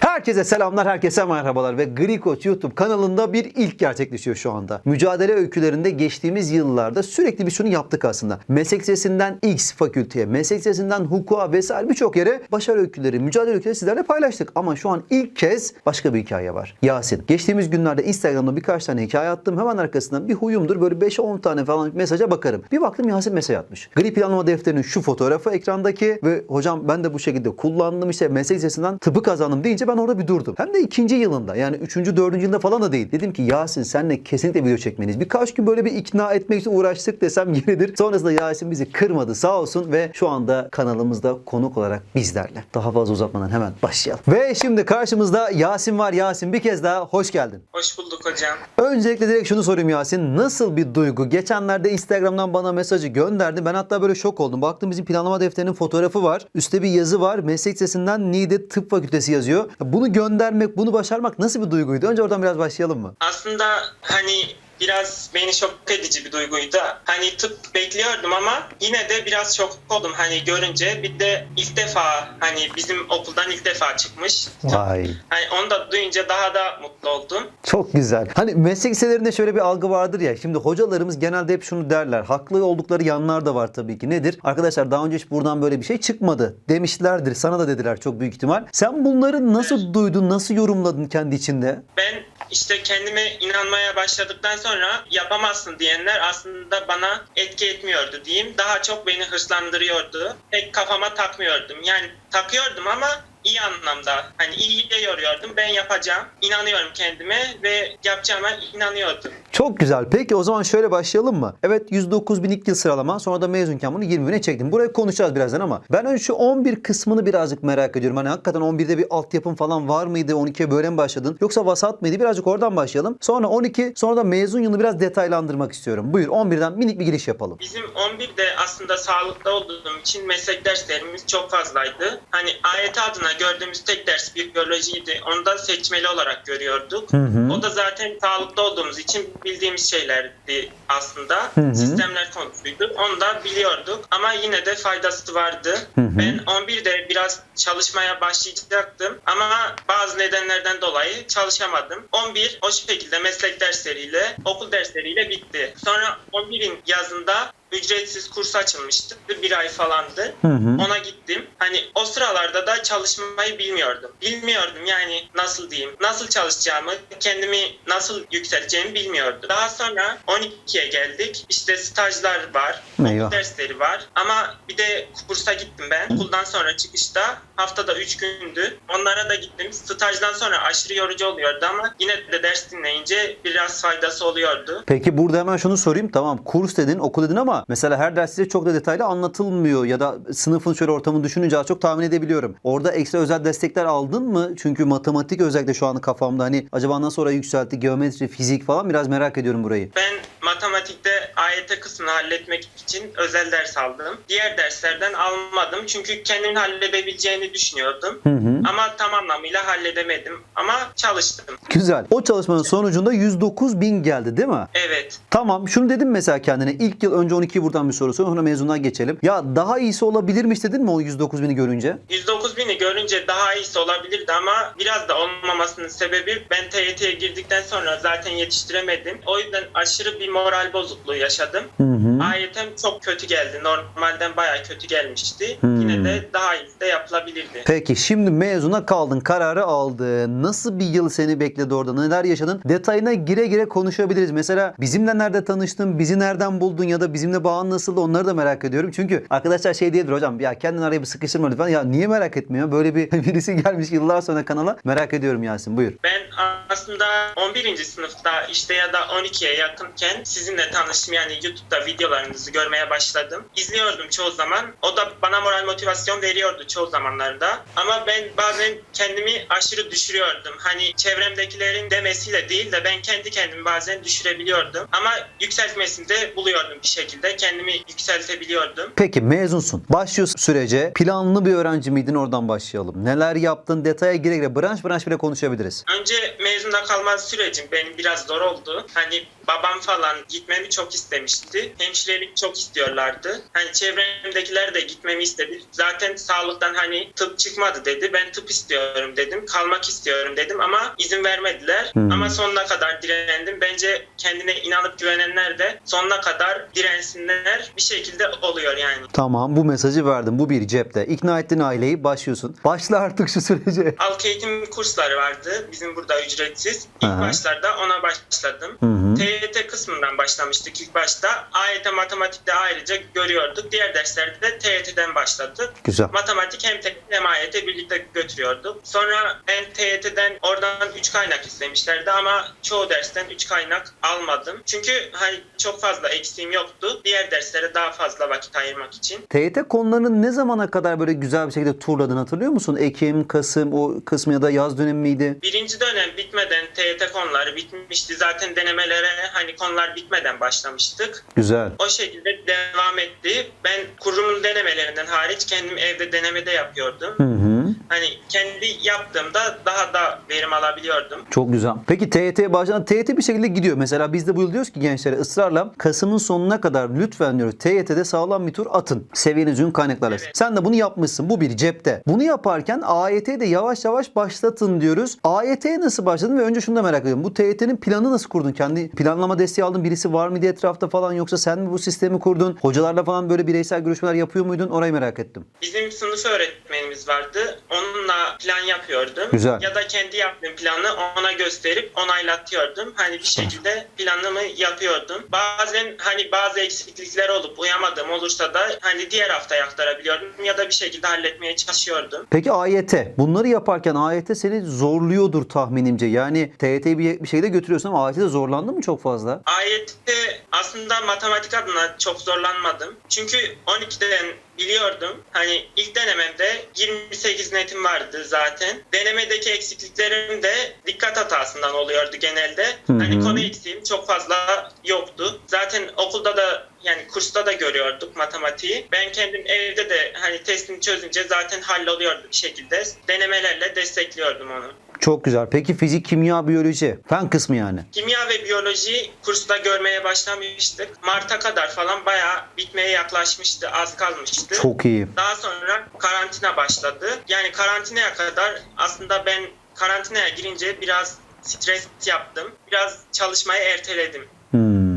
Herkese selamlar, herkese merhabalar ve Gri Coach YouTube kanalında bir ilk gerçekleşiyor şu anda. Mücadele öykülerinde geçtiğimiz yıllarda sürekli bir şunu yaptık aslında. Meslek lisesinden X fakülteye, meslek lisesinden hukuka vesaire birçok yere başarı öyküleri, mücadele öyküleri sizlerle paylaştık. Ama şu an ilk kez başka bir hikaye var. Yasin. Geçtiğimiz günlerde Instagram'da birkaç tane hikaye attım. Hemen arkasından bir huyumdur böyle 5-10 tane falan mesaja bakarım. Bir baktım Yasin mesaj atmış. Gri planlama defterinin şu fotoğrafı ekrandaki ve hocam ben de bu şekilde kullandım işte meslek lisesinden tıpı kazandım deyince ben orada bir durdum. Hem de ikinci yılında yani üçüncü, dördüncü yılında falan da değil. Dedim ki Yasin senle kesinlikle video çekmeniz. Birkaç gün böyle bir ikna etmek için uğraştık desem yeridir. Sonrasında Yasin bizi kırmadı sağ olsun ve şu anda kanalımızda konuk olarak bizlerle. Daha fazla uzatmadan hemen başlayalım. Ve şimdi karşımızda Yasin var. Yasin bir kez daha hoş geldin. Hoş bulduk hocam. Öncelikle direkt şunu sorayım Yasin. Nasıl bir duygu? Geçenlerde Instagram'dan bana mesajı gönderdi. Ben hatta böyle şok oldum. Baktım bizim planlama defterinin fotoğrafı var. Üstte bir yazı var. Meslek lisesinden Niğde Tıp Fakültesi yazıyor. Bunu göndermek, bunu başarmak nasıl bir duyguydu? Önce oradan biraz başlayalım mı? Aslında hani biraz beni şok edici bir duyguydu. Hani tıp bekliyordum ama yine de biraz şok oldum hani görünce. Bir de ilk defa hani bizim okuldan ilk defa çıkmış. Vay. Hani onu da duyunca daha da mutlu oldum. Çok güzel. Hani meslek liselerinde şöyle bir algı vardır ya. Şimdi hocalarımız genelde hep şunu derler. Haklı oldukları yanlar da var tabii ki. Nedir? Arkadaşlar daha önce hiç buradan böyle bir şey çıkmadı demişlerdir. Sana da dediler çok büyük ihtimal. Sen bunları nasıl duydun? Nasıl yorumladın kendi içinde? Ben işte kendime inanmaya başladıktan sonra yapamazsın diyenler aslında bana etki etmiyordu diyeyim. Daha çok beni hırslandırıyordu. Pek kafama takmıyordum. Yani takıyordum ama iyi anlamda. Hani iyiye yoruyordum. Ben yapacağım. İnanıyorum kendime ve yapacağıma inanıyordum. Çok güzel. Peki o zaman şöyle başlayalım mı? Evet 109 bin ilk yıl sıralama sonra da mezunken bunu 20 bine çektim. Burayı konuşacağız birazdan ama ben önce şu 11 kısmını birazcık merak ediyorum. Hani hakikaten 11'de bir altyapın falan var mıydı? 12'ye böyle mi başladın? Yoksa vasat mıydı? Birazcık oradan başlayalım. Sonra 12 sonra da mezun yılını biraz detaylandırmak istiyorum. Buyur 11'den minik bir giriş yapalım. Bizim 11'de aslında sağlıkta olduğum için meslek derslerimiz çok fazlaydı. Hani AYT adına gördüğümüz tek ders biyolojiydi. Onu da seçmeli olarak görüyorduk. Hı hı. O da zaten sağlıkta olduğumuz için bildiğimiz şeylerdi aslında. Hı hı. Sistemler konusuydu. Onu da biliyorduk. Ama yine de faydası vardı. Hı hı. Ben 11'de biraz çalışmaya başlayacaktım. Ama bazı nedenlerden dolayı çalışamadım. 11 o şekilde meslek dersleriyle, okul dersleriyle bitti. Sonra 11'in yazında ücretsiz kurs açılmıştı. Bir ay falandı. Hı hı. Ona gittim. Hani o sıralarda da çalışmayı bilmiyordum. Bilmiyordum yani nasıl diyeyim, nasıl çalışacağımı, kendimi nasıl yükselteceğimi bilmiyordum. Daha sonra 12'ye geldik. İşte stajlar var, Eyvah. dersleri var. Ama bir de kursa gittim ben. Okuldan sonra çıkışta haftada 3 gündü. Onlara da gittim. Stajdan sonra aşırı yorucu oluyordu ama yine de ders dinleyince biraz faydası oluyordu. Peki burada hemen şunu sorayım. Tamam kurs dedin, okul dedin ama mesela her ders size çok da detaylı anlatılmıyor ya da sınıfın şöyle ortamını düşününce az çok tahmin edebiliyorum. Orada ekstra özel destekler aldın mı? Çünkü matematik özellikle şu an kafamda hani acaba nasıl orayı yükseltti, geometri, fizik falan biraz merak ediyorum burayı. Ben matematikte AYT kısmını halletmek için özel ders aldım. Diğer derslerden almadım çünkü kendimin halledebileceğini düşünüyordum. Hı hı. Ama tam anlamıyla halledemedim. Ama çalıştım. Güzel. O çalışmanın sonucunda 109 bin geldi değil mi? Evet. Tamam şunu dedim mesela kendine ilk yıl önce 12'yi buradan bir soru sonra mezundan geçelim. Ya daha iyisi olabilirmiş dedin mi o 109 bini görünce? 109 bini görünce daha iyisi olabilirdi ama biraz da olmamasının sebebi ben TYT'ye girdikten sonra zaten yetiştiremedim. O yüzden aşırı bir moral bozukluğu yaşadım. Hı hı. AYT'm çok kötü geldi. Normalden bayağı kötü gelmişti. Hmm. Yine de daha iyisi de yapılabilirdi. Peki şimdi mezuna kaldın, kararı aldın. Nasıl bir yıl seni bekledi orada? Neler yaşadın? Detayına gire gire konuşabiliriz. Mesela bizimle nerede tanıştın? Bizi nereden buldun? Ya da bizimle bağın nasıldı? Onları da merak ediyorum. Çünkü arkadaşlar şey diyebilir hocam ya kendini araya bir sıkıştırma lütfen. Ya niye merak etmiyor? Böyle bir birisi gelmiş yıllar sonra kanala. Merak ediyorum Yasin buyur. Ben aslında 11. sınıfta işte ya da 12'ye yakınken sizinle tanıştım. Yani YouTube'da videolarınızı görmeye başladım. İzliyordum çoğu zaman. O da bana moral motivasyon veriyordu çoğu zamanlarda. Ama ben bazen kendimi aşırı düşürüyordum. Hani çevremdekilerin demesiyle değil de ben kendi kendimi bazen düşürebiliyordum. Ama yükseltmesini de buluyordum bir şekilde. Kendimi yükseltebiliyordum. Peki mezunsun. Başlıyorsun sürece. Planlı bir öğrenci miydin? Oradan başlayalım. Neler yaptın? Detaya gire gire branş branş bile konuşabiliriz. Önce mezunda kalma sürecim benim biraz zor oldu. Hani babam falan gitmemi çok istemişti. Hemşire hemşirelik çok istiyorlardı. Hani çevremdekiler de gitmemi istedi. Zaten sağlıktan hani tıp çıkmadı dedi. Ben tıp istiyorum dedim. Kalmak istiyorum dedim ama izin vermediler. Hmm. Ama sonuna kadar direndim. Bence kendine inanıp güvenenler de sonuna kadar dirensinler. Bir şekilde oluyor yani. Tamam bu mesajı verdim. Bu bir cepte. İkna ettin aileyi başlıyorsun. Başla artık şu sürece. Halk eğitim kursları vardı. Bizim burada ücretsiz. İlk Aha. başlarda ona başladım. Hı hı. TYT kısmından başlamıştık ilk başta. AYT matematikte ayrıca görüyorduk. Diğer derslerde de TYT'den başladık. Güzel. Matematik hem TYT hem AYT birlikte götürüyorduk. Sonra ben TYT'den oradan 3 kaynak istemişlerdi ama çoğu dersten 3 kaynak almadım. Çünkü hani çok fazla eksiğim yoktu. Diğer derslere daha fazla vakit ayırmak için. TYT konularını ne zamana kadar böyle güzel bir şekilde turladın hatırlıyor musun? Ekim, Kasım o kısmı ya da yaz dönemi miydi? Birinci dönem bitmeden TYT konuları bitmişti. Zaten denemelere hani konular bitmeden başlamıştık. Güzel. O şekilde devam etti. Ben kurumun denemelerinden hariç kendim evde denemede yapıyordum. Hı hı. Hani kendi yaptığımda daha da verim alabiliyordum. Çok güzel. Peki TYT'ye başladan TYT bir şekilde gidiyor. Mesela biz de bu yıl diyoruz ki gençlere ısrarla Kasım'ın sonuna kadar lütfen diyoruz TYT'de sağlam bir tur atın. Seviyeniz uygun kaynaklarla. Evet. Sen de bunu yapmışsın. Bu bir cepte. Bunu yaparken AYT'yi de yavaş yavaş başlatın diyoruz. AYT'ye nasıl başladın ve önce şunu da merak ediyorum. Bu TYT'nin planı nasıl kurdun? Kendi planlama desteği aldın birisi var mıydı etrafta falan yoksa sen mi bu sistemi kurdun? Hocalarla falan böyle bireysel görüşmeler yapıyor muydun? Orayı merak ettim. Bizim sınıf öğretmenimiz vardı. Onunla plan yapıyordum. Güzel. Ya da kendi yaptığım planı ona gösterip onaylatıyordum. Hani bir şekilde planımı yapıyordum. Bazen hani bazı eksiklikler olup uyamadığım olursa da hani diğer haftaya aktarabiliyordum ya da bir şekilde halletmeye çalışıyordum. Peki AYT. Bunları yaparken AYT seni zorluyordur tahminimce. Yani TYT'yi bir, şekilde götürüyorsun ama AYT'de zorlandın mı çok fazla? AYT'de aslında matematik adına çok zorlanmadım. Çünkü 12'den biliyordum. Hani ilk denememde 28 netim vardı zaten. Denemedeki eksikliklerim de dikkat hatasından oluyordu genelde. Hı hı. Hani konu eksiğim çok fazla yoktu. Zaten okulda da yani kursta da görüyorduk matematiği. Ben kendim evde de hani testini çözünce zaten halloluyordu bir şekilde. Denemelerle destekliyordum onu. Çok güzel. Peki fizik, kimya, biyoloji. Fen kısmı yani. Kimya ve biyoloji kursta görmeye başlamıştık. Mart'a kadar falan bayağı bitmeye yaklaşmıştı. Az kalmıştı. Çok iyi. Daha sonra karantina başladı. Yani karantinaya kadar aslında ben karantinaya girince biraz stres yaptım. Biraz çalışmayı erteledim.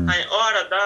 Hmm. Hani o arada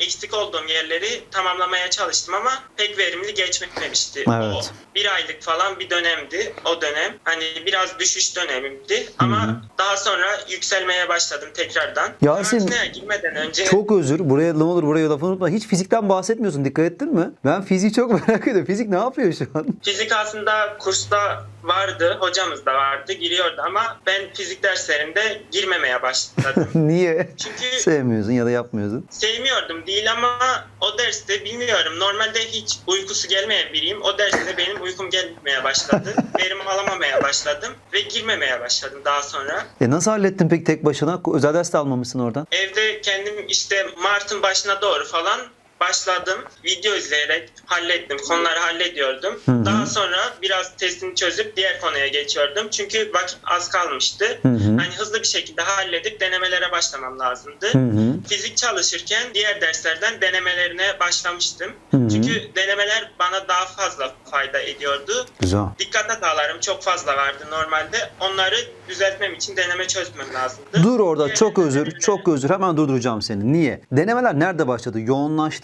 eksik olduğum yerleri tamamlamaya çalıştım ama pek verimli geçmemişti. Evet. O bir aylık falan bir dönemdi o dönem. Hani biraz düşüş dönemimdi ama hı. daha sonra yükselmeye başladım tekrardan. Yasin, girmeden önce Çok özür. Buraya ne olur buraya lafını unutma. Hiç fizikten bahsetmiyorsun. Dikkat ettin mi? Ben fiziği çok merak ediyorum. Fizik ne yapıyor şu an? fizik aslında kursta vardı, hocamız da vardı, giriyordu ama ben fizik derslerinde girmemeye başladım. Niye? Çünkü Sevmiyorsun ya da yapmıyorsun. sevmiyordum değil ama o derste bilmiyorum. Normalde hiç uykusu gelmeyen biriyim. O derste benim uykum gelmeye başladı. Verim alamamaya başladım ve girmemeye başladım daha sonra. E nasıl hallettin peki tek başına? Özel ders de almamışsın oradan. Evde kendim işte Mart'ın başına doğru falan başladım. Video izleyerek hallettim. Konuları hallediyordum. Hı hı. Daha sonra biraz testini çözüp diğer konuya geçiyordum. Çünkü vakit az kalmıştı. Hı hı. Hani hızlı bir şekilde halledip denemelere başlamam lazımdı. Hı hı. Fizik çalışırken diğer derslerden denemelerine başlamıştım. Hı hı. Çünkü denemeler bana daha fazla fayda ediyordu. Güzel. Dikkat hatalarım çok fazla vardı normalde. Onları düzeltmem için deneme çözmem lazımdı. Dur orada Diğer çok özür, çok özür. Hemen durduracağım seni. Niye? Denemeler nerede başladı?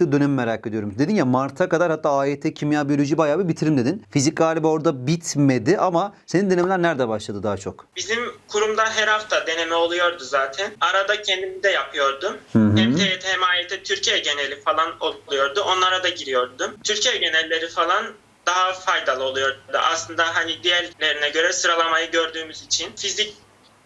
Yoğunlaştığı dönemi merak ediyorum. Dedin ya Mart'a kadar hatta AYT, kimya, biyoloji bayağı bir bitirim dedin. Fizik galiba orada bitmedi ama senin denemeler nerede başladı daha çok? Bizim kurumda her hafta deneme oluyordu zaten. Arada kendim de yapıyordum. Hı hı. Hem TYT hem AYT Türkiye geneli falan oluyordu. Onlara da giriyordum. Türkiye genelleri falan daha faydalı oluyordu. Aslında hani diğerlerine göre sıralamayı gördüğümüz için fizik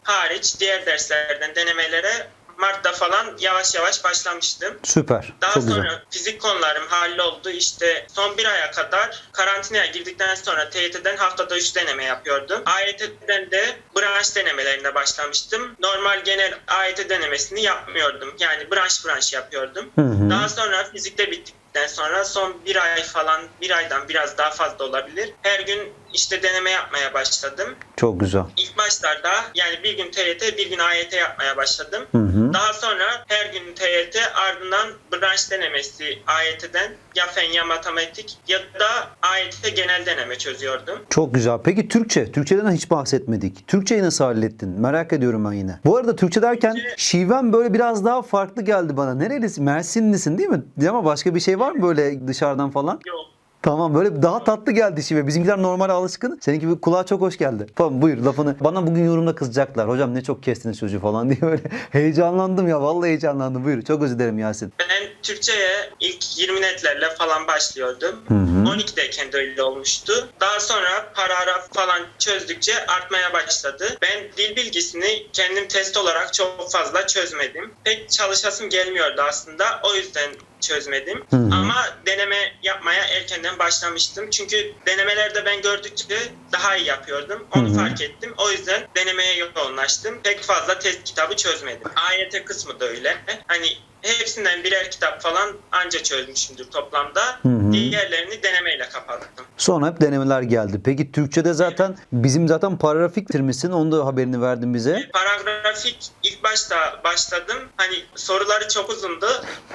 hariç diğer derslerden denemelere Mart'ta falan yavaş yavaş başlamıştım. Süper. Daha çok sonra güzel. fizik konularım halloldu. İşte son bir aya kadar karantinaya girdikten sonra TYT'den haftada 3 deneme yapıyordum. AYT'den de branş denemelerine başlamıştım. Normal genel AYT denemesini yapmıyordum. Yani branş branş yapıyordum. Hı hı. Daha sonra fizikte bittikten sonra son bir ay falan, bir aydan biraz daha fazla olabilir. Her gün işte deneme yapmaya başladım. Çok güzel. İlk başlarda yani bir gün TYT bir gün AYT yapmaya başladım. Hı hı. Daha sonra her gün TYT ardından branş denemesi AYT'den ya fen ya matematik ya da AYT genel deneme çözüyordum. Çok güzel. Peki Türkçe? Türkçeden hiç bahsetmedik. Türkçeyi nasıl hallettin? Merak ediyorum ben yine. Bu arada Türkçe derken şiven böyle biraz daha farklı geldi bana. Nerelisin? Mersinlisin değil mi? Ama başka bir şey var mı böyle dışarıdan falan? Yok. Tamam böyle daha tatlı geldi şive. Bizimkiler normal alışkın. Seninki bir kulağa çok hoş geldi. Tamam buyur lafını. Bana bugün yorumda kızacaklar. Hocam ne çok kestiniz çocuğu falan diye böyle heyecanlandım ya. Vallahi heyecanlandım. Buyur. Çok özür dilerim Yasin. Ben Türkçe'ye ilk 20 netlerle falan başlıyordum. Hı hı. 12'deyken de öyle olmuştu. Daha sonra paragraf falan çözdükçe artmaya başladı. Ben dil bilgisini kendim test olarak çok fazla çözmedim. Pek çalışasım gelmiyordu aslında. O yüzden çözmedim. Hı. Ama deneme yapmaya erkenden başlamıştım. Çünkü denemelerde ben gördükçe daha iyi yapıyordum. Onu hı. fark ettim. O yüzden denemeye yoğunlaştım. Pek fazla test kitabı çözmedim. AYT kısmı da öyle. Hani hepsinden birer kitap falan anca çözmüşümdür toplamda. Hı hı. Diğerlerini denemeyle kapattım. Sonra hep denemeler geldi. Peki Türkçe'de zaten bizim zaten paragrafik bitirmişsin. Onu da haberini verdin bize. Paragrafik ilk başta başladım. Hani soruları çok uzundu.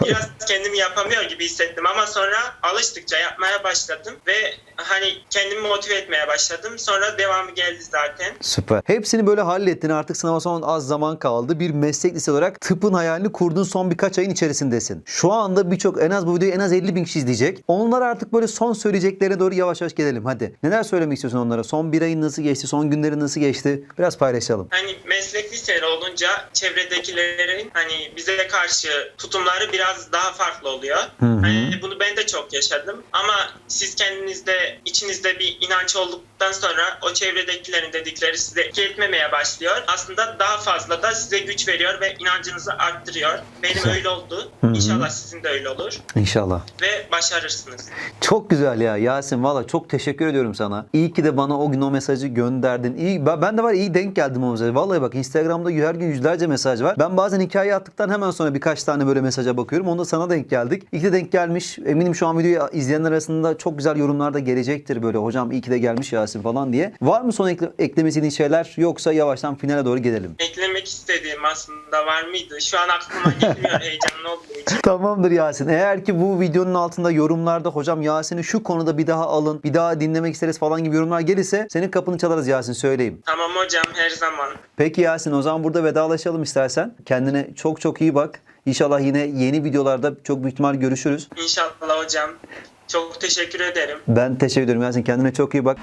Biraz kendimi yapamıyor gibi hissettim ama sonra alıştıkça yapmaya başladım ve hani kendimi motive etmeye başladım. Sonra devamı geldi zaten. Süper. Hepsini böyle hallettin. Artık sınava son az zaman kaldı. Bir meslek lisesi olarak tıpın hayalini kurduğun son birkaç ayın içerisindesin. Şu anda birçok en az bu videoyu en az 50 bin kişi izleyecek. Onlar artık böyle son söyleyeceklerine doğru yavaş yavaş gelelim. Hadi. Neler söylemek istiyorsun onlara? Son bir ayın nasıl geçti? Son günlerin nasıl geçti? Biraz paylaşalım. Hani meslek liseli olunca çevredekilerin hani bize karşı tutumları biraz daha farklı oluyor. Hı hı. Hani bunu ben de çok yaşadım ama siz kendinizde içinizde bir inanç olduktan sonra o çevredekilerin dedikleri size etki etmemeye başlıyor. Aslında daha fazla da size güç veriyor ve inancınızı arttırıyor. Benim Güzel. Öyle oldu. Hı hı. İnşallah sizin de öyle olur İnşallah. ve başarırsınız. Çok güzel ya Yasin valla çok teşekkür ediyorum sana. İyi ki de bana o gün o mesajı gönderdin. İyi, ben de var iyi denk geldim o mesajı. Vallahi bak Instagram'da her gün yüzlerce mesaj var. Ben bazen hikaye attıktan hemen sonra birkaç tane böyle mesaja bakıyorum. Onda sana denk geldik. İyi ki de denk gelmiş. Eminim şu an videoyu izleyenler arasında çok güzel yorumlar da gelecektir böyle. Hocam iyi ki de gelmiş Yasin falan diye. Var mı son ekle, eklemek istediğin şeyler yoksa yavaştan finale doğru gelelim. Eklemek istediğim aslında var mıydı? Şu an aklıma gelmiyor heyecanlı olduğu için. Tamamdır Yasin. Eğer ki bu videonun altında yorumlarda hocam Yasin'i şu konuda bir daha alın, bir daha dinlemek isteriz falan gibi yorumlar gelirse senin kapını çalarız Yasin söyleyeyim. Tamam hocam her zaman. Peki Yasin o zaman burada vedalaşalım istersen. Kendine çok çok iyi bak. İnşallah yine yeni videolarda çok büyük ihtimal görüşürüz. İnşallah hocam. Çok teşekkür ederim. Ben teşekkür ederim Yasin. Kendine çok iyi bak.